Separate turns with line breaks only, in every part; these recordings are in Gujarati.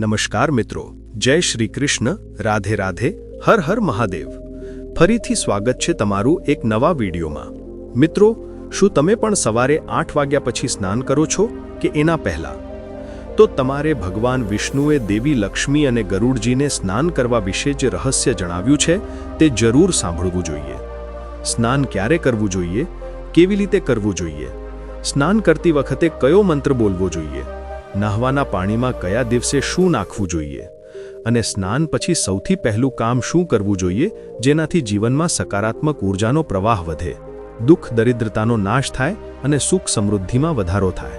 નમસ્કાર મિત્રો. જય શ્રી કૃષ્ણ. રાધે રાધે. હર હર મહાદેવ. ફરીથી સ્વાગત છે તમારું એક નવા વિડીયોમાં. મિત્રો, શું તમે પણ સવારે આઠ વાગ્યા પછી સ્નાન કરો છો કે એના પહેલાં? તો તમારે ભગવાન વિષ્ણુએ દેવી લક્ષ્મી અને ગરુડજીને સ્નાન કરવા વિશે જે રહસ્ય જણાવ્યું છે તે જરૂર સાંભળવું જોઈએ. સ્નાન ક્યારે કરવું જોઈએ? કેવી રીતે કરવું જોઈએ? સ્નાન કરતી વખતે કયો મંત્ર બોલવો જોઈએ? નહાવાના પાણીમાં કયા દિવસે શું નાખવું જોઈએ? અને સ્નાન પછી સૌથી પહેલું કામ શું કરવું જોઈએ, જેનાથી જીવનમાં સકારાત્મક ઊર્જાનો પ્રવાહ વધે? દુઃખ, દરિદ્રતાનો નાશ થાય અને સુખ સમૃદ્ધિમાં વધારો થાય.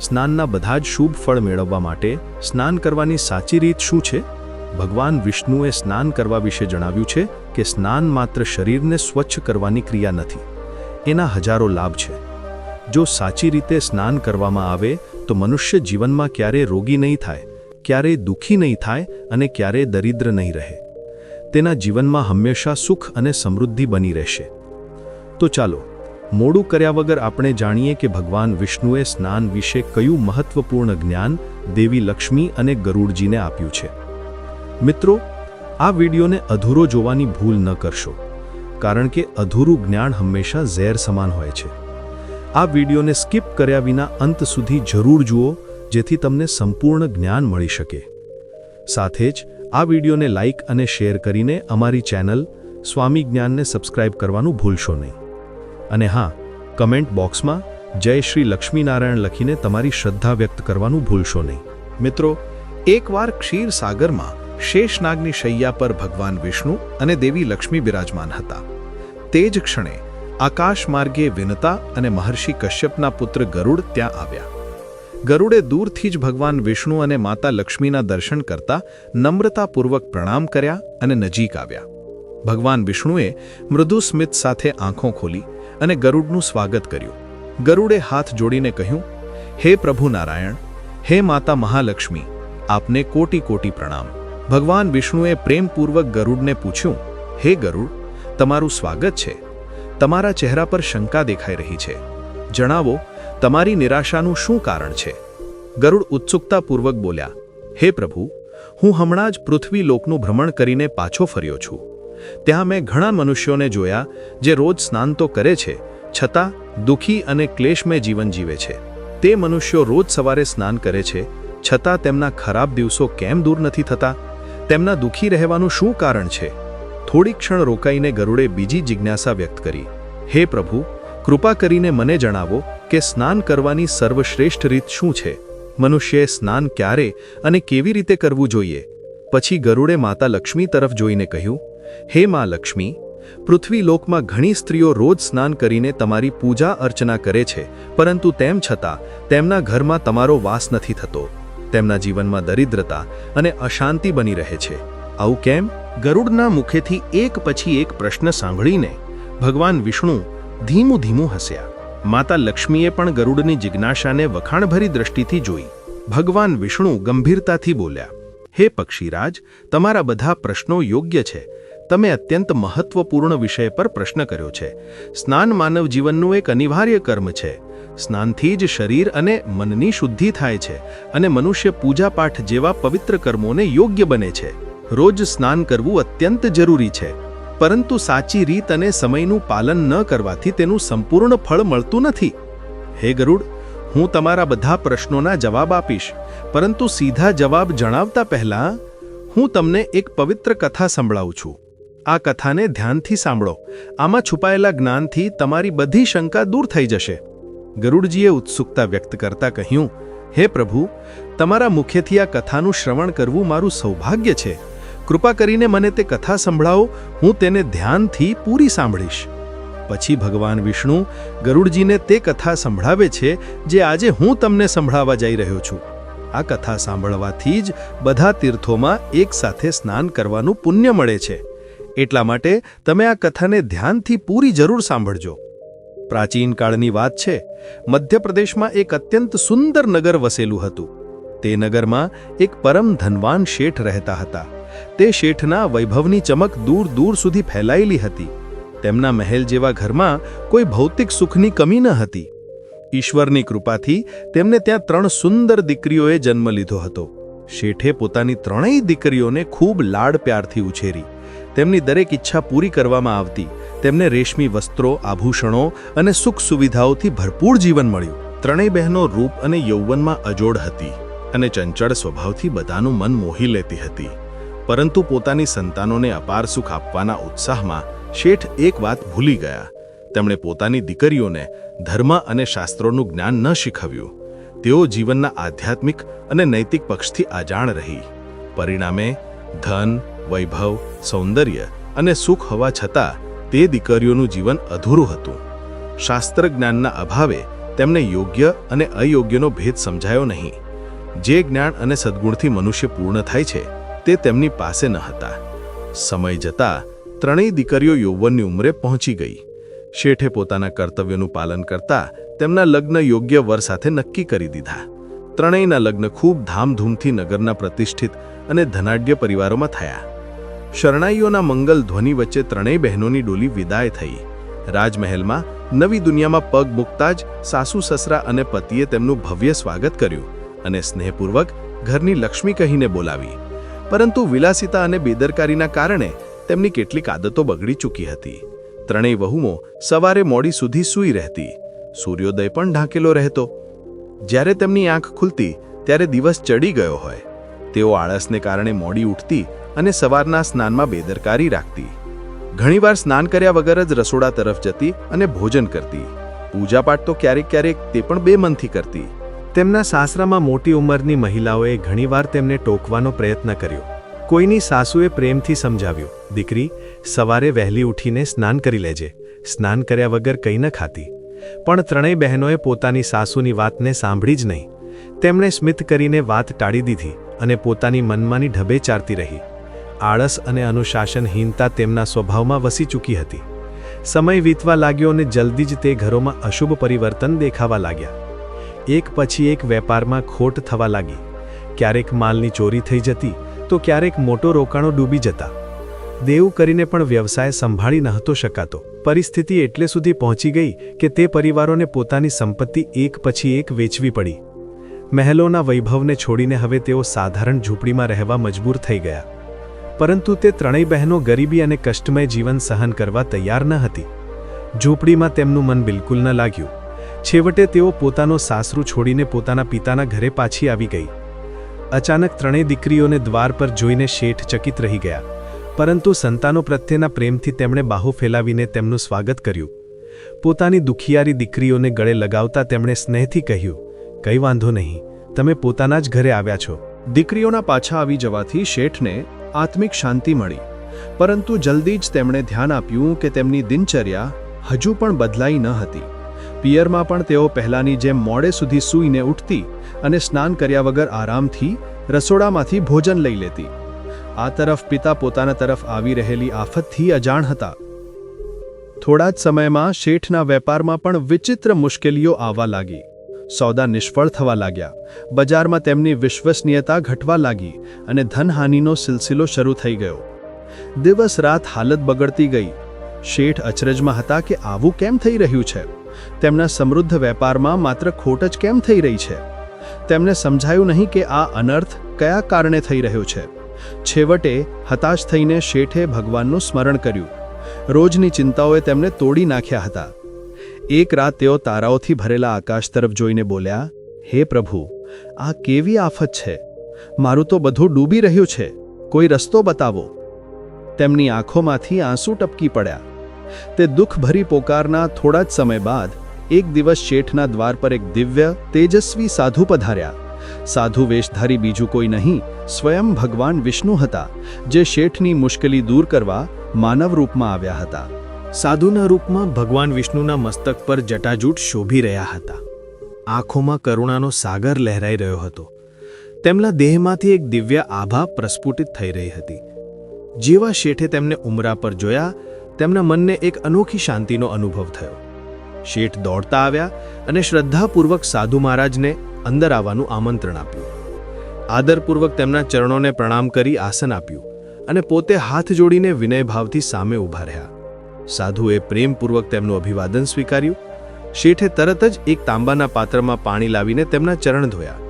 સ્નાનના બધા જ શુભ ફળ મેળવવા માટે સ્નાન કરવાની સાચી રીત શું છે? ભગવાન વિષ્ણુએ સ્નાન કરવા વિશે જણાવ્યું છે કે સ્નાન માત્ર શરીરને સ્વચ્છ કરવાની ક્રિયા નથી. એના હજારો લાભ છે. જો સાચી રીતે સ્નાન કરવામાં આવે તો મનુષ્ય જીવનમાં ક્યારેય રોગી નહીં થાય ક્યારેય દુઃખી નહીં થાય અને ક્યારેય દરિદ્ર નહીં રહે. તેના જીવનમાં હંમેશા સુખ અને સમૃદ્ધિ બની રહેશે. તો ચાલો, મોડું કર્યા વગર આપણે જાણીએ કે ભગવાન વિષ્ણુએ સ્નાન વિશે કયું મહત્વપૂર્ણ જ્ઞાન દેવી લક્ષ્મી અને ગરુડજીને આપ્યું છે. મિત્રો, આ વિડીયોને અધૂરો જોવાની ભૂલ ન કરશો, કારણ કે અધૂરું જ્ઞાન હંમેશા ઝેર સમાન હોય છે. આ વિડીયોને સ્કીપ કર્યા વિના અંત સુધી જરૂર જુઓ, જેથી તમને સંપૂર્ણ જ્ઞાન મળી શકે. સાથે જ, આ વિડીયોને લાઇક અને શેર કરીને અમારી ચેનલ સ્વામી જ્ઞાનને સબસ્ક્રાઇબ કરવાનું ભૂલશો નહીં. અને હા, કમેન્ટ બોક્સમાં જય શ્રી લક્ષ્મીનારાયણ લખીને તમારી શ્રદ્ધા વ્યક્ત કરવાનું ભૂલશો નહીં. મિત્રો, એકવાર ક્ષીરસાગરમાં શેષનાગની શૈયા પર ભગવાન વિષ્ણુ અને દેવી લક્ષ્મી બિરાજમાન હતા. તે જ ક્ષણે આકાશ માર્ગે વિનતા અને મહર્ષિ કશ્યપના પુત્ર ગરુડ ત્યાં આવ્યા. ગરુડે દૂરથી જ ભગવાન વિષ્ણુ અને માતા લક્ષ્મીના દર્શન કરતા નમ્રતાપૂર્વક પ્રણામ કર્યા અને નજીક આવ્યા. ભગવાન વિષ્ણુએ મૃદુ સ્મિત સાથે આંખો ખોલી અને ગરુડનું સ્વાગત કર્યું. ગરુડે હાથ જોડીને કહ્યું, હે પ્રભુ નારાયણ, હે માતા મહાલક્ષ્મી, આપને કોટી કોટી પ્રણામ. ભગવાન વિષ્ણુએ પ્રેમપૂર્વક ગરુડને પૂછ્યું, હે ગરુડ, તમારું સ્વાગત છે? તમારા ચહેરા પર શંકા દેખાઈ રહી છે. જણાવો, તમારી નિરાશાનું શું કારણ છે? ગરુડ ઉત્સુકતાપૂર્વક બોલ્યા, હે પ્રભુ, હું હમણાં જ પૃથ્વી લોકનું ભ્રમણ કરીને પાછો ફર્યો છું. ત્યાં મેં ઘણા મનુષ્યોને જોયા જે રોજ સ્નાન તો કરે છે, છતાં દુઃખી અને ક્લેશમય જીવન જીવે છે. તે મનુષ્યો રોજ સવારે સ્નાન કરે છે, છતાં તેમના ખરાબ દિવસો કેમ દૂર નથી થતા? તેમના દુઃખી રહેવાનું શું કારણ છે? થોડી ક્ષણ રોકાઈને ગરુડે બીજી જિજ્ઞાસા વ્યક્ત કરી, હે પ્રભુ, કૃપા કરીને મને જણાવો કે સ્નાન કરવાની સર્વશ્રેષ્ઠ રીત શું છે? મનુષ્યએ સ્નાન ક્યારે અને કેવી રીતે કરવું જોઈએ? પછી ગરુડે માતા લક્ષ્મી તરફ જોઈને કહ્યું, હે મા લક્ષ્મી, પૃથ્વીલોકમાં ઘણી સ્ત્રીઓ રોજ સ્નાન કરીને તમારી પૂજા અર્ચના કરે છે, પરંતુ તેમ છતાં તેમના ઘરમાં તમારો વાસ નથી થતો. તેમના જીવનમાં દરિદ્રતા અને અશાંતિ બની રહે છે. આવું કેમ? ગરુડના મુખેથી એક પછી એક પ્રશ્ન સાંભળીને ભગવાન વિષ્ણુ ધીમું ધીમું હસ્યા. માતા લક્ષ્મીએ પણ ગરુડની જિજ્ઞાસાને વખાણભરી દ્રષ્ટિથી જોઈ. ભગવાન વિષ્ણુ ગંભીરતાથી બોલ્યા, હે પક્ષીરાજ, તમારા બધા પ્રશ્નો યોગ્ય છે. તમે અત્યંત મહત્વપૂર્ણ વિષય પર પ્રશ્ન કર્યો છે. સ્નાન માનવ જીવનનું એક અનિવાર્ય કર્મ છે. સ્નાનથી જ શરીર અને મનની શુદ્ધિ થાય છે અને મનુષ્ય પૂજાપાઠ જેવા પવિત્ર કર્મોને યોગ્ય બને છે. રોજ સ્નાન કરવું અત્યંત જરૂરી છે. પરંતુ સાચી રીત અને સમયનું પાલન ન કરવાથી તેનું સંપૂર્ણ ફળ મળતું નથી. હે ગરુડ, હું તમારા બધા પ્રશ્નોના જવાબ આપીશ, પરંતુ સીધા જવાબ જણાવતા પહેલા હું તમને એક પવિત્ર કથા સંભળાવું છું. આ કથાને ધ્યાનથી સાંભળો. આમાં છુપાયેલા જ્ઞાનથી તમારી બધી શંકા દૂર થઈ જશે. ગરુડજીએ ઉત્સુકતા વ્યક્ત કરતા કહ્યું, હે પ્રભુ, તમારા મુખેથી આ કથાનું શ્રવણ કરવું મારું સૌભાગ્ય છે. કૃપા કરીને મને તે કથા સંભળાવો, હું તેને ધ્યાનથી પૂરી સાંભળીશ. પછી ભગવાન વિષ્ણુ ગરુડજીને તે કથા સંભળાવે છે, જે આજે હું તમને સંભળાવવા જઈ રહ્યો છું. આ કથા સાંભળવાથી જ બધા તીર્થોમાં એકસાથે સ્નાન કરવાનું પુણ્ય મળે છે. એટલા માટે તમે આ કથાને ધ્યાનથી પૂરી જરૂર સાંભળજો. પ્રાચીન કાળની વાત છે, મધ્યપ્રદેશમાં એક અત્યંત સુંદર નગર વસેલું હતું. તે નગરમાં એક પરમ ધનવાન શેઠ રહેતા હતા. તે શેઠના વૈભવની ચમક દૂર દૂર સુધી ફેલાયેલી હતી. તેમના મહેલ જેવા ઘરમાં કોઈ ભૌતિક સુખની કમી ન હતી. ઈશ્વરની કૃપાથી તેમને ત્યાં ત્રણ સુંદર દીકરીઓએ જન્મ લીધો હતો. શેઠે પોતાની ત્રણેય દીકરીઓને ખૂબ લાડ પ્યારથી ઉછેરી. તેમની દરેક ઈચ્છા પૂરી કરવામાં આવતી. તેમને રેશમી વસ્ત્રો, આભૂષણો અને સુખ સુવિધાઓથી ભરપૂર જીવન મળ્યું. ત્રણેય બહેનો રૂપ અને યૌવનમાં અજોડ હતી અને ચંચળ સ્વભાવથી બધાનું મન મોહી લેતી હતી. પરંતુ પોતાની સંતાનોને અપાર સુખ આપવાના ઉત્સાહમાં શેઠ એક વાત ભૂલી ગયા. તેમણે પોતાની દીકરીઓને ધર્મ અને શાસ્ત્રોનું જ્ઞાન ન શીખવ્યું. તેઓ જીવનના આધ્યાત્મિક અને નૈતિક પક્ષથી અજાણ રહી. પરિણામે ધન, વૈભવ, સૌંદર્ય અને સુખ હોવા છતાં તે દીકરીઓનું જીવન અધૂરું હતું. શાસ્ત્ર જ્ઞાનના અભાવે તેમને યોગ્ય અને અયોગ્યનો ભેદ સમજાયો નહીં. જે જ્ઞાન અને સદગુણથી મનુષ્ય પૂર્ણ થાય છે તે તેમની પાસે ન હતા. સમય જતાં ત્રણેય દીકરીઓ યૌવનની ઉંમરે પહોંચી ગઈ. શેઠે પોતાના કર્તવ્યનું પાલન કરતા તેમના લગ્ન યોગ્ય વર સાથે નક્કી કરી દીધા. ત્રણેયના લગ્ન ખૂબ ધામધૂમથી નગરના પ્રતિષ્ઠિત અને ધનાઢ્ય પરિવારોમાં થયા. શરણાઈઓના મંગલ ધ્વનિ વચ્ચે ત્રણેય બહેનોની ડોલી વિદાય થઈ. રાજમહેલમાં નવી દુનિયામાં પગ મૂકતા જ સાસુ, સસરા અને પતિએ તેમનું ભવ્ય સ્વાગત કર્યું અને સ્નેહપૂર્વક ઘરની લક્ષ્મી કહીને બોલાવી. પરંતુ વિલાસિતા અને બેદરકારીના કારણે તેમની કેટલીક આદતો બગડી ચૂકી હતી. ત્રણેય વહુઓ સવારે મોડી સુધી સૂઈ રહેતી. સૂર્યોદય પણ ઢાંકેલો રહેતો. જ્યારે તેમની આંખ ખુલતી, ત્યારે દિવસ ચડી ગયો હોય. તેઓ આળસને કારણે મોડી ઉઠતી અને સવારના સ્નાનમાં બેદરકારી રાખતી. ઘણીવાર સ્નાન કર્યા વગર જ રસોડા તરફ જતી અને ભોજન કરતી. પૂજાપાઠ તો ક્યારેક ક્યારેક તે પણ બેમનથી કરતી. તેમના સાસરામાં મોટી ઉંમરની મહિલાઓએ ઘણીવાર તેમને ટોકવાનો પ્રયત્ન કર્યો. કોઈની સાસુએ પ્રેમથી સમજાવ્યું, દીકરી, સવારે વહેલી ઉઠીને સ્નાન કરી લેજે. સ્નાન કર્યા વગર કંઈ ન ખાતી. પણ ત્રણેય બહેનોએ પોતાની સાસુની વાતને સાંભળી જ નહીં. તેમણે સ્મિત કરીને વાત ટાળી દીધી અને પોતાની મનમાની ઢબે ચારતી રહી. આળસ અને અનુશાસનહીનતા તેમના સ્વભાવમાં વસી ચૂકી હતી. સમય વીતવા લાગ્યો અને જલ્દી જ તે ઘરોમાં અશુભ પરિવર્તન દેખાવા લાગ્યા. એક પછી એક વેપારમાં ખોટ થવા લાગી. ક્યારેક માલની ચોરી થઈ જતી, તો ક્યારેક મોટો રોકાણો ડૂબી જતા. દેવું કરીને પણ વ્યવસાય સંભાળી નહોતો શકાતો. પરિસ્થિતિ એટલે સુધી પહોંચી ગઈ કે તે પરિવારોને પોતાની સંપત્તિ એક પછી એક વેચવી પડી. મહેલોના વૈભવને છોડીને હવે તેઓ સાધારણ ઝૂંપડીમાં રહેવા મજબૂર થઈ ગયા. પરંતુ તે ત્રણેય બહેનો ગરીબી અને કષ્ટમય જીવન સહન કરવા તૈયાર ન હતી. ઝૂંપડીમાં તેમનું મન બિલકુલ ન લાગ્યું. છેવટે તેઓ પોતાનો સાસરું છોડીને પોતાના પિતાના ઘરે પાછી આવી ગઈ. અચાનક ત્રણેય દીકરીઓને દ્વાર પર જોઈને શેઠ ચકિત રહી ગયા. પરંતુ સંતાનો પ્રત્યેના પ્રેમથી તેમણે બાહુ ફેલાવીને તેમનું સ્વાગત કર્યું. પોતાની દુખિયારી દીકરીઓને ગળે લગાવતા તેમણે સ્નેહથી કહ્યું, કંઈ વાંધો નહીં, તમે પોતાના જ ઘરે આવ્યા છો. દીકરીઓના પાછા આવી જવાથી શેઠને આત્મિક શાંતિ મળી. પરંતુ જલ્દી જ તેમણે ધ્યાન આપ્યું કે તેમની દિનચર્યા હજુ પણ બદલાઈ ન હતી. પિયરમાં પણ તેઓ પહેલાંની જેમ મોડે સુધી સૂઈને ઉઠતી અને સ્નાન કર્યા વગર આરામથી રસોડામાંથી ભોજન લઈ લેતી. આ તરફ પિતા પોતાના તરફ આવી રહેલી આફતથી અજાણ હતા. થોડા જ સમયમાં શેઠના વેપારમાં પણ વિચિત્ર મુશ્કેલીઓ આવવા લાગી. સોદા નિષ્ફળ થવા લાગ્યા. બજારમાં તેમની વિશ્વસનીયતા ઘટવા લાગી અને ધનહાનિનો સિલસિલો શરૂ થઈ ગયો. દિવસ રાત હાલત બગડતી ગઈ. શેઠ અચરજમાં હતા કે આવું કેમ થઈ રહ્યું છે? તેમના સમૃદ્ધ વેપારમાં માત્ર ખોટ જ કેમ થઈ રહી છે? તેમને સમજાયું નહીં કે આ અનર્થ કયા કારણે થઈ રહ્યો છે? છેવટે હતાશ થઈને શેઠે ભગવાનનું સ્મરણ કર્યું. રોજની ચિંતાઓએ તેમને તોડી નાખ્યા હતા. એક રાત તેઓ તારાઓથી ભરેલા આકાશ તરફ જોઈને બોલ્યા, હે પ્રભુ, આ કેવી આફત છે? મારું તો બધું ડૂબી રહ્યું છે. કોઈ રસ્તો બતાવો. તેમની આંખોમાંથી આંસુ ટપકી પડ્યા. તે દુઃખભરી પોકારના થોડા જ સમય બાદ એક દિવસ શેઠના દ્વાર પર એક દિવ્ય, તેજસ્વી સાધુ પધાર્યા. સાધુ વેશધારી બીજું કોઈ નહીં, સ્વયં ભગવાન વિષ્ણુ હતા, જે શેઠની મુશ્કેલી દૂર કરવા માનવ રૂપમાં આવ્યા હતા. સાધુના રૂપમાં ભગવાન વિષ્ણુના મસ્તક પર જટાજૂટ શોભી રહ્યા હતા. આંખોમાં કરુણાનો સાગર લહેરાઈ રહ્યો હતો. તેમના દેહમાંથી એક દિવ્ય આભા પ્રસ્ફુટિત થઈ રહી હતી. જેવા શેઠે તેમને ઉમરા પર જોયા તેમના મનને એક અનોખી શાંતિનો અનુભવ થયો. શેઠ દોડતા આવ્યા અને શ્રદ્ધાપૂર્વક સાધુ મહારાજને અંદર આવવાનું આમંત્રણ આપ્યું. આદરપૂર્વક તેમના ચરણોને પ્રણામ કરી આસન આપ્યું અને પોતે હાથ જોડીને વિનયભાવથી સામે ઊભા રહ્યા. સાધુએ પ્રેમપૂર્વક તેમનું અભિવાદન સ્વીકાર્યું. શેઠે તરત જ એક તાંબાના પાત્રમાં પાણી લાવીને તેમના ચરણ ધોયા.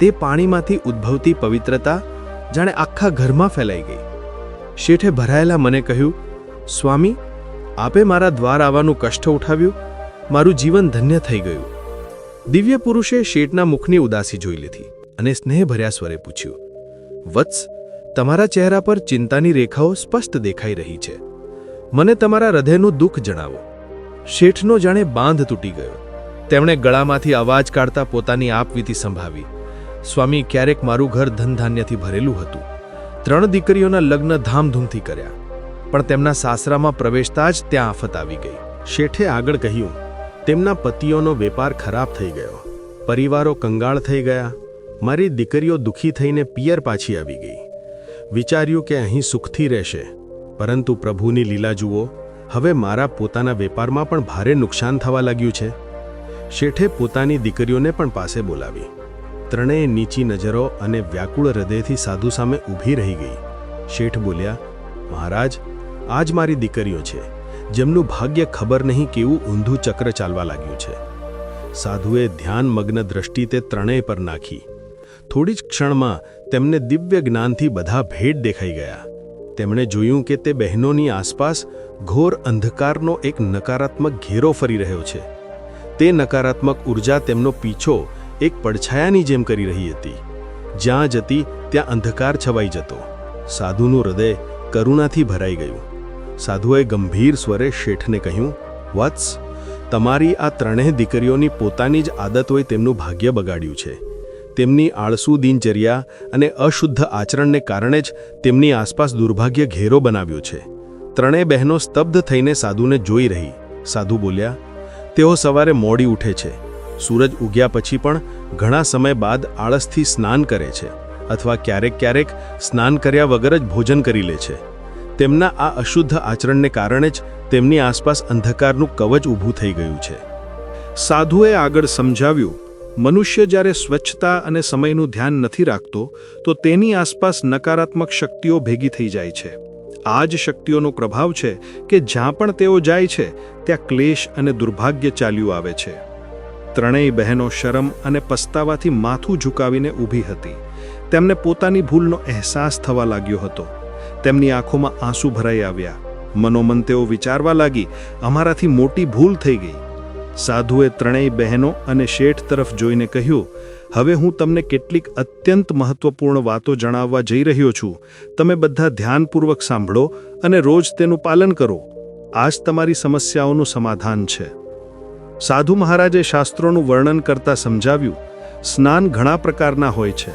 તે પાણીમાંથી ઉદ્ભવતી પવિત્રતા જાણે આખા ઘરમાં ફેલાઈ ગઈ. શેઠે ભરાયેલા મને કહ્યું સ્વામી, આપે મારા દ્વાર આવવાનું કષ્ટ ઉઠાવ્યું, મારું જીવન ધન્ય થઈ ગયું. દિવ્ય પુરુષે શેઠના મુખની ઉદાસી જોઈ લીધી અને સ્નેહભર્યા સ્વરે પૂછ્યું, વત્સ, તમારા ચહેરા પર ચિંતાની રેખાઓ સ્પષ્ટ દેખાઈ રહી છે. મને તમારા હૃદયનું દુઃખ જણાવો. શેઠનો જાણે બાંધ તૂટી ગયો. તેમણે ગળામાંથી અવાજ કાઢતા પોતાની આપવીતી સંભાવી. સ્વામી, ક્યારેક મારું ઘર ધનધાન્યથી ભરેલું હતું. ત્રણ દીકરીઓના લગ્ન ધામધૂમથી કર્યા. પણ તેમના સાસરામાં પ્રવેશતા જ ત્યાં આફત આવી ગઈ. શેઠે આગળ કહ્યું, તેમના પતિઓનો વેપાર ખરાબ થઈ ગયો. પરિવારો કંગાળ થઈ ગયા. મારી દીકરીઓ દુઃખી થઈને પિયર પાછી આવી ગઈ. વિચાર્યું કે અહીં સુખથી રહેશે. પરંતુ પ્રભુની લીલા જુઓ, હવે મારા પોતાના વેપારમાં પણ ભારે નુકસાન થવા લાગ્યું છે. શેઠે પોતાની દીકરીઓને પણ પાસે બોલાવી. ત્રણેય નીચી નજરો અને વ્યાકુળ હૃદયથી સાધુ સામે ઊભી રહી ગઈ. શેઠ બોલ્યા, મહારાજ આજ મારી દીકરીઓ છે, જેમનું ભાગ્ય ખબર નહીં કેવું ઊંધું ચક્ર ચાલવા લાગ્યું છે. સાધુએ ધ્યાનમગ્ન દ્રષ્ટિ તે ત્રણેય પર નાખી. થોડી જ ક્ષણમાં તેમને દિવ્ય જ્ઞાનથી બધા ભેટ દેખાઈ ગયા. તેમણે જોયું કે તે બહેનોની આસપાસ ઘોર અંધકારનો એક નકારાત્મક ઘેરો ફરી રહ્યો છે. તે નકારાત્મક ઊર્જા તેમનો પીછો એક પડછાયાની જેમ કરી રહી હતી. જ્યાં જતી ત્યાં અંધકાર છવાઈ જતો. સાધુનું હૃદય કરુણાથી ભરાઈ ગયું. સાધુએ ગંભીર સ્વરે શેઠને કહ્યું, વત્સ, તમારી આ ત્રણેય દીકરીઓની પોતાની જ આદતોએ તેમનું ભાગ્ય બગાડ્યું છે. તેમની આળસુ દિનચર્યા અને અશુદ્ધ આચરણને કારણે જ તેમની આસપાસ દુર્ભાગ્ય ઘેરો બનાવ્યો છે. ત્રણેય બહેનો સ્તબ્ધ થઈને સાધુને જોઈ રહી. સાધુ બોલ્યા, તેઓ સવારે મોડી ઉઠે છે. સૂરજ ઉગ્યા પછી પણ ઘણા સમય બાદ આળસથી સ્નાન કરે છે અથવા ક્યારેક ક્યારેક સ્નાન કર્યા વગર જ ભોજન કરી લે છે. તેમના આ અશુદ્ધ આચરણને કારણે જ તેમની આસપાસ અંધકારનું કવચ ઊભું થઈ ગયું છે. સાધુએ આગળ સમજાવ્યું, મનુષ્ય જ્યારે સ્વચ્છતા અને સમયનું ધ્યાન નથી રાખતો, તો તેની આસપાસ નકારાત્મક શક્તિઓ ભેગી થઈ જાય છે. આ જ શક્તિઓનો પ્રભાવ છે કે જ્યાં પણ તેઓ જાય છે, ત્યાં ક્લેશ અને દુર્ભાગ્ય ચાલ્યું આવે છે. ત્રણેય બહેનો શરમ અને પસ્તાવાથી માથું ઝુકાવીને ઊભી હતી. તેમને પોતાની ભૂલનો અહેસાસ થવા લાગ્યો હતો. તેમની આંખોમાં આંસુ ભરાઈ આવ્યા. મનોમન તેઓ વિચારવા લાગી, અમારાથી મોટી ભૂલ થઈ ગઈ. સાધુએ ત્રણેય બહેનો અને શેઠ તરફ જોઈને કહ્યું, હવે હું તમને કેટલીક અત્યંત મહત્વપૂર્ણ વાતો જણાવવા જઈ રહ્યો છું. તમે બધા ધ્યાનપૂર્વક સાંભળો અને રોજ તેનું પાલન કરો. આ જ તમારી સમસ્યાઓનું સમાધાન છે. સાધુ મહારાજે શાસ્ત્રોનું વર્ણન કરતા સમજાવ્યું, સ્નાન ઘણા પ્રકારના હોય છે.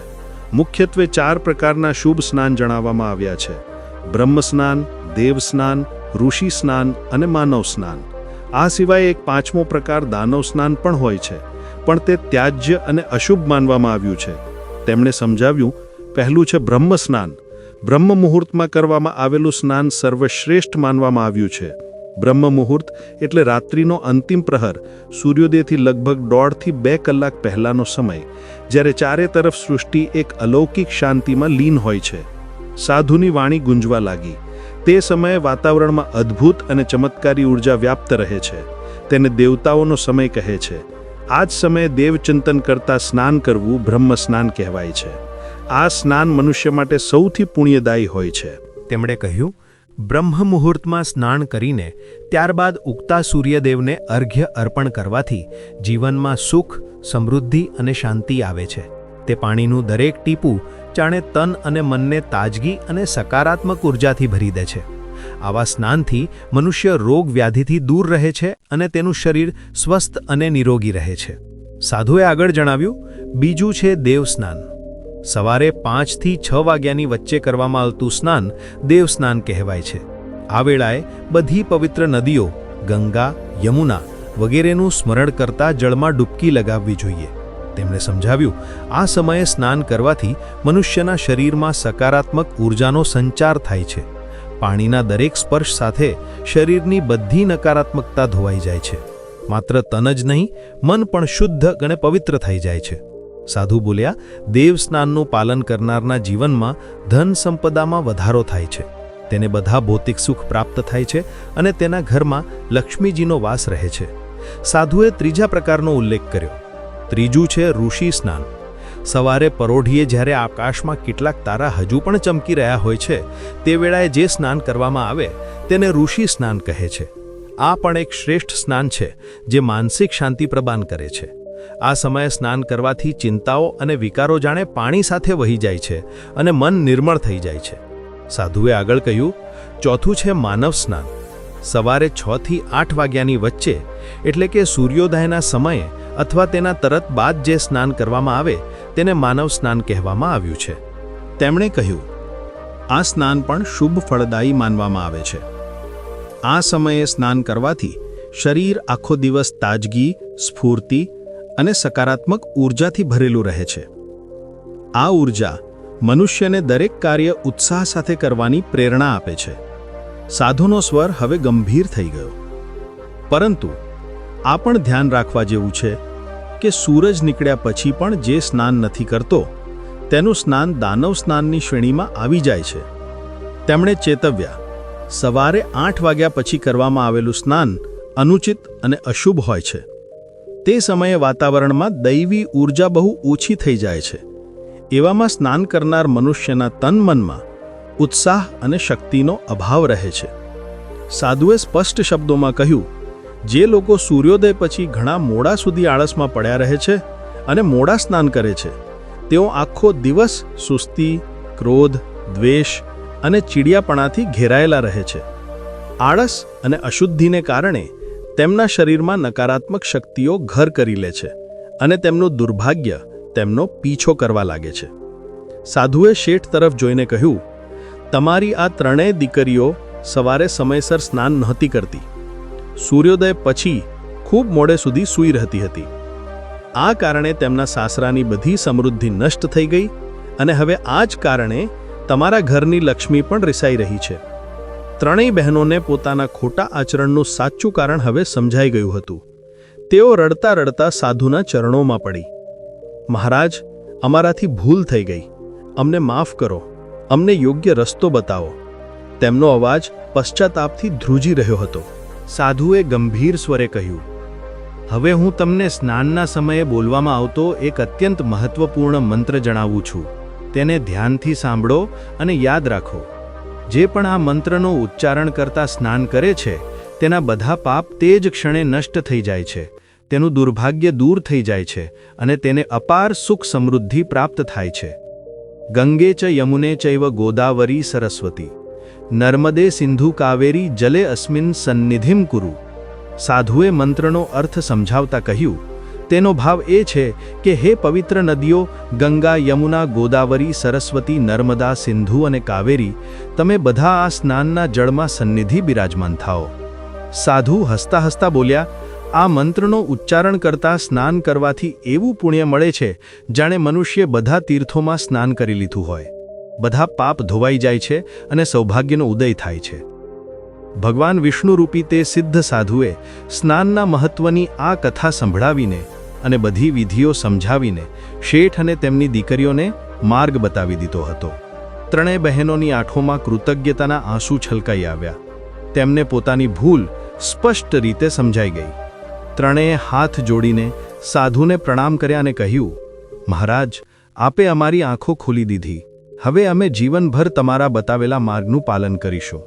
મુખ્યત્વે ચાર પ્રકારના શુભ સ્નાન જણાવવામાં આવ્યા છે. બ્રહ્મ સ્નાન દેવ સ્નાન ઋષિ સ્નાન અને માનવ સ્નાન આ સિવાય એક પાંચમો પ્રકાર દાનવ સ્નાન પણ હોય છે, પણ તે ત્યાજ્ય અને અશુભ માનવામાં આવ્યું છે. તેમણે સમજાવ્યું, પહેલું છે બ્રહ્મ સ્નાન બ્રહ્મ મુહૂર્તમાં કરવામાં આવેલું સ્નાન સર્વશ્રેષ્ઠ માનવામાં આવ્યું છે. બ્રહ્મ મુહૂર્ત એટલે રાત્રિનો અંતિમ પ્રહર, સૂર્યોદયથી લગભગ દોઢથી બે કલાક પહેલાંનો સમય, જ્યારે ચારે તરફ સૃષ્ટિ એક અલૌકિક શાંતિમાં લીન હોય છે. સાધુની વાણી ગુંજવા લાગી. તે સમયે વાતાવરણમાં અદ્ભુત અને ચમત્કારી ઊર્જા વ્યાપ્ત રહે છે. તેને દેવતાઓનો સમય કહે છે. આ જ સમયે દેવચિંતન કરતા સ્નાન કરવું બ્રહ્મ સ્નાન કહેવાય છે. આ સ્નાન મનુષ્ય માટે સૌથી પુણ્યદાયી હોય છે. તેમણે કહ્યું, બ્રહ્મ મુહૂર્તમાં સ્નાન કરીને ત્યારબાદ ઉગતા સૂર્યદેવને અર્ઘ્ય અર્પણ કરવાથી જીવનમાં સુખ, સમૃદ્ધિ અને શાંતિ આવે છે. તે પાણીનું દરેક ટીપું જાણે તન અને મનને તાજગી અને સકારાત્મક ઉર્જાથી ભરી દે છે. આવા સ્નાનથી મનુષ્ય રોગ વ્યાધિથી દૂર રહે છે અને તેનું શરીર સ્વસ્થ અને નિરોગી રહે છે. સાધુએ આગળ જણાવ્યું, બીજું છે દેવ સ્નાન સવારે પાંચથી છ વાગ્યાની વચ્ચે કરવામાં આવતું સ્નાન દેવ સ્નાન કહેવાય છે. આ વેળાએ બધી પવિત્ર નદીઓ, ગંગા, યમુના વગેરેનું સ્મરણ કરતા જળમાં ડૂબકી લગાવવી જોઈએ. તેમણે સમજાવ્યું, આ સમયે સ્નાન કરવાથી મનુષ્યના શરીરમાં સકારાત્મક ઊર્જાનો સંચાર થાય છે. પાણીના દરેક સ્પર્શ સાથે શરીરની બધી નકારાત્મકતા ધોવાઈ જાય છે. માત્ર તન જ નહીં, મન પણ શુદ્ધ ગણે પવિત્ર થઈ જાય છે. સાધુ બોલ્યા, દેવ સ્નાનનું પાલન કરનારના જીવનમાં ધન સંપદામાં વધારો થાય છે. તેને બધા ભૌતિક સુખ પ્રાપ્ત થાય છે અને તેના ઘરમાં લક્ષ્મીજીનો વાસ રહે છે. સાધુએ ત્રીજા પ્રકારનો ઉલ્લેખ કર્યો. ત્રીજું છે ઋષિ સ્નાન. સવારે પરોઢીએ જ્યારે આકાશમાં કેટલાક તારા હજુ પણ ચમકી રહ્યા હોય છે, તે વેળાએ જે સ્નાન કરવામાં આવે, તેને ઋષિ સ્નાન કહે છે. આ પણ એક શ્રેષ્ઠ સ્નાન છે, જે માનસિક શાંતિ પ્રદાન કરે છે. આ સમયે સ્નાન કરવાથી ચિંતાઓ અને વિકારો જાણે પાણી સાથે વહી જાય છે અને મન નિર્મળ થઈ જાય છે. સાધુએ આગળ કહ્યું, ચોથું છે માનવ સ્નાન. સવારે છ થી આઠ વાગ્યાની વચ્ચે, એટલે કે સૂર્યોદયના સમયે અથવા તેના તરત બાદ જે સ્નાન કરવામાં આવે, તેને માનવ સ્નાન કહેવામાં આવ્યું છે. તેમણે કહ્યું, આ સ્નાન પણ શુભ ફળદાયી માનવામાં આવે છે. આ સમયે સ્નાન કરવાથી શરીર આખો દિવસ તાજગી, સ્ફૂર્તિ અને સકારાત્મક ઊર્જાથી ભરેલું રહે છે. આ ઊર્જા મનુષ્યને દરેક કાર્ય ઉત્સાહ સાથે કરવાની પ્રેરણા આપે છે. સાધુનો સ્વર હવે ગંભીર થઈ ગયો. પરંતુ આ પણ ધ્યાન રાખવા જેવું છે કે સૂરજ નીકળ્યા પછી પણ જે સ્નાન નથી કરતો, તેનું સ્નાન દાનવ સ્નાનની શ્રેણીમાં આવી જાય છે. તેમણે ચેતવ્યા, સવારે આઠ વાગ્યા પછી કરવામાં આવેલું સ્નાન અનુચિત અને અશુભ હોય છે. તે સમયે વાતાવરણમાં દૈવી ઊર્જા બહુ ઓછી થઈ જાય છે. એવામાં સ્નાન કરનાર મનુષ્યના તન મનમાં ઉત્સાહ અને શક્તિનો અભાવ રહે છે. સાધુએ સ્પષ્ટ શબ્દોમાં કહ્યું જે લોકો સૂર્યોદય પછી ઘણા મોડા સુધી આળસમાં પડ્યા રહે છે અને મોડા સ્નાન કરે છે, તેઓ આખો દિવસ સુસ્તી, ક્રોધ, દ્વેષ અને ચીડિયાપણાથી ઘેરાયેલા રહે છે. આળસ અને અશુદ્ધિને કારણે તેમના શરીરમાં નકારાત્મક શક્તિઓ ઘર કરી લે છે અને તેમનું દુર્ભાગ્ય તેમનો પીછો કરવા લાગે છે. સાધુએ શેઠ તરફ જોઈને કહ્યું, તમારી આ ત્રણેય દીકરીઓ સવારે સમયસર સ્નાન નહોતી કરતી. સૂર્યોદય પછી ખૂબ મોડે સુધી સૂઈ રહેતી હતી. આ કારણે તેમના સાસરાની બધી સમૃદ્ધિ નષ્ટ થઈ ગઈ અને હવે આ જ કારણે તમારા ઘરની લક્ષ્મી પણ રિસાઈ રહી છે. ત્રણેય બહેનોને પોતાના ખોટા આચરણનું સાચું કારણ હવે સમજાઈ ગયું હતું. તેઓ રડતા રડતા સાધુના ચરણોમાં પડી. મહારાજ, અમારાથી ભૂલ થઈ ગઈ. અમને માફ કરો. અમને યોગ્ય રસ્તો બતાવો. તેમનો અવાજ પશ્ચાતાપથી ધ્રુજી રહ્યો હતો. સાધુએ ગંભીર સ્વરે કહ્યું, હવે હું તમને સ્નાનના સમયે બોલવામાં આવતો એક અત્યંત મહત્વપૂર્ણ મંત્ર જણાવું છું. તેને ધ્યાનથી સાંભળો અને યાદ રાખો. જે પણ આ મંત્રનો ઉચ્ચારણ કરતા સ્નાન કરે છે, તેના બધા પાપ તે જ ક્ષણે નષ્ટ થઈ જાય છે. તેનું દુર્ભાગ્ય દૂર થઈ જાય છે અને તેને અપાર સુખ સમૃદ્ધિ પ્રાપ્ત થાય છે. ગંગે ચ યમુને ચૈવ ગોદાવરી સરસ્વતી. નર્મદે સિંધુ કાવેરી જલે અસ્મિન સન્નિધિમ કુરુ. સાધુએ મંત્રનો અર્થ સમજાવતા કહ્યું, તેનો ભાવ એ છે કે હે પવિત્ર નદીઓ, ગંગા, યમુના, ગોદાવરી, સરસ્વતી, નર્મદા, સિંધુ અને કાવેરી, તમે બધા આ સ્નાનના જળમાં સન્નિધિ બિરાજમાન થાઓ. સાધુ હસતા હસતા બોલ્યા, આ મંત્રનો ઉચ્ચારણ કરતા સ્નાન કરવાથી એવું પુણ્ય મળે છે, જાણે મનુષ્ય બધા તીર્થોમાં સ્નાન કરી લીધું હોય. બધા પાપ ધોવાઈ જાય છે અને સૌભાગ્યનો ઉદય થાય છે. ભગવાન વિષ્ણુરૂપી તે સિદ્ધ સાધુએ સ્નાનના મહત્વની આ કથા સંભળાવીને અને બધી વિધિઓ સમજાવીને શેઠ અને તેમની દીકરીઓને માર્ગ બતાવી દીધો હતો. ત્રણેય બહેનોની આંખોમાં કૃતજ્ઞતાના આંસુ છલકાઈ આવ્યા. તેમને પોતાની ભૂલ સ્પષ્ટ રીતે સમજાઈ ગઈ. ત્રણેય હાથ જોડીને સાધુને પ્રણામ કર્યા અને કહ્યું, મહારાજ, આપે અમારી આંખો ખોલી દીધી. હવે અમે જીવનભર તમારા બતાવેલા માર્ગનું પાલન કરીશું.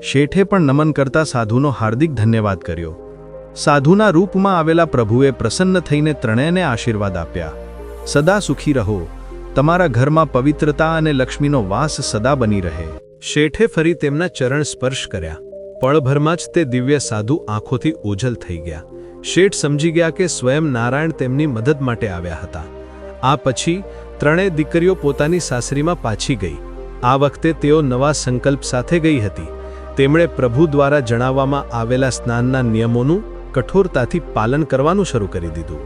શેઠે પણ નમન કરતા સાધુનો હાર્દિક ધન્યવાદ કર્યો. સાધુના રૂપમાં આવેલા પ્રભુએ પ્રસન્ન થઈને ત્રણેયને આશીર્વાદ આપ્યા. સદા સુખી રહો. તમારા ઘરમાં પવિત્રતા અને લક્ષ્મીનો વાસ સદા બની રહે. શેઠે ફરી તેમના ચરણ સ્પર્શ કર્યા. પળભરમાં જ તે દિવ્ય સાધુ આંખોથી ઓझલ થઈ ગયા. શેઠ સમજી ગયા કે સ્વયં નારાયણ તેમની મદદ માટે આવ્યા હતા. આ પછી ત્રણેય દીકરીઓ પોતાની સાસરીમાં પાછી ગઈ. આ વખતે તેઓ નવા સંકલ્પ સાથે ગઈ હતી. તેમણે પ્રભુ દ્વારા જણાવવામાં આવેલા સ્નાનના નિયમોનું કઠોરતાથી પાલન કરવાનું શરૂ કરી દીધું.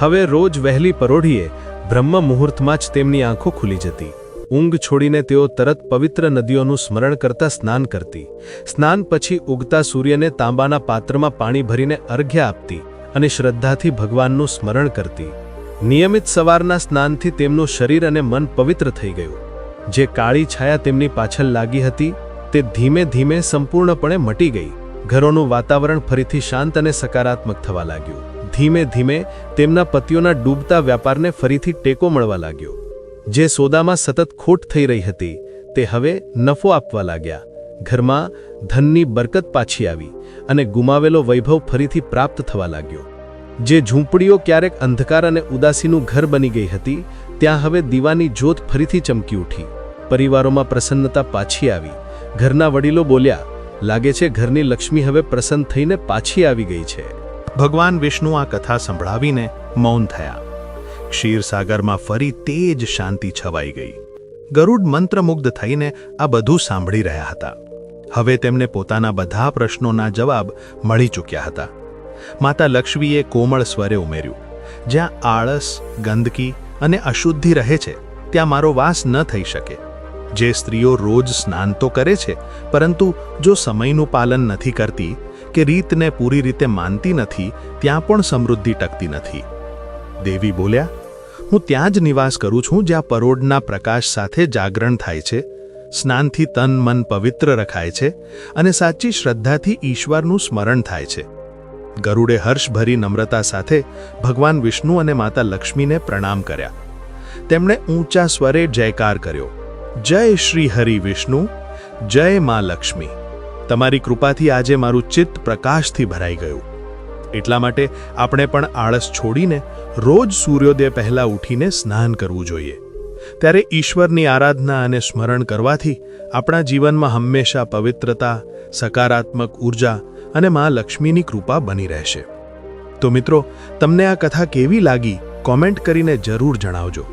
હવે રોજ વહેલી પરોઢીએ બ્રહ્મ મુહૂર્તમાં જ તેમની આંખો ખુલી જતી. ઊંઘ છોડીને તેઓ તરત પવિત્ર નદીઓનું સ્મરણ કરતા સ્નાન કરતી. સ્નાન પછી ઉગતા સૂર્યને તાંબાના પાત્રમાં પાણી ભરીને અર્ઘ્ય આપતી અને શ્રદ્ધાથી ભગવાનનું સ્મરણ કરતી. નિયમિત સવારના સ્નાનથી તેમનું શરીર અને મન પવિત્ર થઈ ગયું. જે કાળી છાયા તેમની પાછળ લાગી હતી, તે ધીમે ધીમે સંપૂર્ણપણે મટી ગઈ. ઘરોનું વાતાવરણ ફરીથી શાંત અને સકારાત્મક થવા લાગ્યું. ધીમે ધીમે તેમના પતિઓના ડૂબતા વ્યાપારને ફરીથી ટેકો મળવા લાગ્યો. જે સોદામાં સતત ખોટ થઈ રહી હતી, તે હવે નફો આપવા લાગ્યા. ઘરમાં ધનની બરકત પાછી આવી અને ગુમાવેલો વૈભવ ફરીથી પ્રાપ્ત થવા લાગ્યો. જે ઝૂંપડીઓ ક્યારેક અંધકાર અને ઉદાસીનું ઘર બની ગઈ હતી, ત્યાં હવે દીવાની જોત ફરીથી ચમકી ઉઠી. પરિવારોમાં પ્રસન્નતા પાછી આવી. ઘરના વડીલો બોલ્યા, લાગે છે ઘરની લક્ષ્મી હવે પ્રસન્ન થઈને પાછી આવી ગઈ છે.
ભગવાન વિષ્ણુ આ કથા સંભળાવીને મૌન થયા. ક્ષીરસાગરમાં ફરી તે જ શાંતિ છવાઈ ગઈ. ગરુડ મંત્રમુગ્ધ થઈને આ બધું સાંભળી રહ્યા હતા. હવે તેમને પોતાના બધા પ્રશ્નોના જવાબ મળી ચૂક્યા હતા. માતા લક્ષ્મીએ કોમળ સ્વરે ઉમેર્યું, જ્યાં આળસ, ગંદકી અને અશુદ્ધિ રહે છે, ત્યાં મારો વાસ ન થઈ શકે. જે સ્ત્રીઓ રોજ સ્નાન તો કરે છે, પરંતુ જો સમયનું પાલન નથી કરતી, કે રીતને પૂરી રીતે માનતી નથી, ત્યાં પણ સમૃદ્ધિ ટકતી નથી. દેવી બોલ્યા, હું ત્યાં જ નિવાસ કરું છું જ્યાં પરોઢના પ્રકાશ સાથે જાગરણ થાય છે, સ્નાનથી તન મન પવિત્ર રખાય છે અને સાચી શ્રદ્ધાથી ઈશ્વરનું સ્મરણ થાય છે. ગરુડે હર્ષભરી નમ્રતા સાથે ભગવાન વિષ્ણુ અને માતા લક્ષ્મીને પ્રણામ કર્યા. તેમણે ઊંચા સ્વરે જયકાર કર્યો. જય શ્રી હરિ વિષ્ણુ, જય મા લક્ષ્મી. તમારી કૃપાથી આજે મારું ચિત્ત પ્રકાશથી ભરાઈ ગયું. એટલા માટે આપણે પણ આળસ છોડીને રોજ સૂર્યોદય પહેલાં ઉઠીને સ્નાન કરવું જોઈએ. ત્યારે ઈશ્વરની આરાધના અને સ્મરણ કરવાથી આપણા જીવનમાં હંમેશા પવિત્રતા, સકારાત્મક ઊર્જા અને મા લક્ષ્મીની કૃપા બની રહેશે. તો મિત્રો, તમને આ કથા કેવી લાગી? કોમેન્ટ કરીને જરૂર જણાવજો.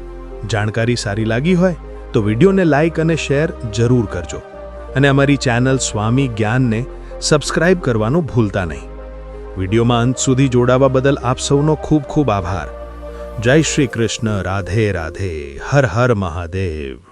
જાણકારી સારી લાગી હોય તો વિડીયોને લાઇક અને શેર જરૂર કરજો. અને અમારી ચેનલ સ્વામી જ્ઞાનને સબસ્ક્રાઇબ કરવાનું ભૂલતા નહીં. વિડીયોમાં અંત સુધી જોડાવા બદલ આપ સૌનો ખૂબ ખૂબ આભાર. જય શ્રી કૃષ્ણ રાધે રાધે હર હર મહાદેવ.